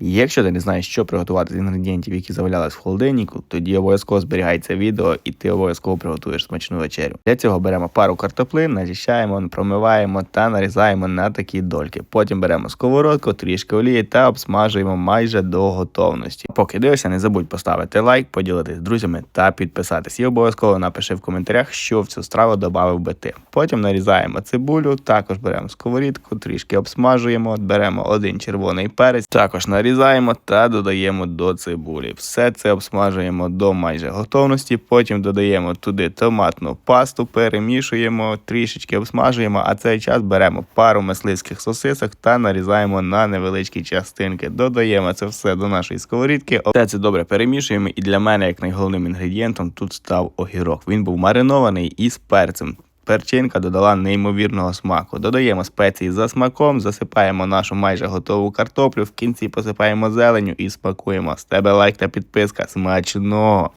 Якщо ти не знаєш, що приготувати з інгредієнтів, які завалялись в холодильнику, тоді обов'язково зберігай це відео і ти обов'язково приготуєш смачну вечерю. Для цього беремо пару картоплин, начищаємо, промиваємо та нарізаємо на такі дольки. Потім беремо сковородку, трішки олії та обсмажуємо майже до готовності. Поки дивишся, не забудь поставити лайк, поділитись з друзями та підписатись. І обов'язково напиши в коментарях, що в цю страву додав би ти. Потім нарізаємо цибулю, також беремо сковорідку, трішки обсмажуємо, беремо один червоний перець, також нарізаємо та додаємо до цибулі. Все це обсмажуємо до майже готовності. Потім додаємо туди томатну пасту, перемішуємо, трішечки обсмажуємо, а цей час беремо пару мисливських сосисок та нарізаємо на невеличкі частинки. Додаємо це все до нашої сковорідки. Все це добре перемішуємо. І для мене, як найголовним інгредієнтом, тут став огірок. Він був маринований із перцем. Перчинка додала неймовірного смаку. Додаємо спеції за смаком, засипаємо нашу майже готову картоплю, в кінці посипаємо зеленю і смакуємо. З тебе лайк та підписка. Смачного!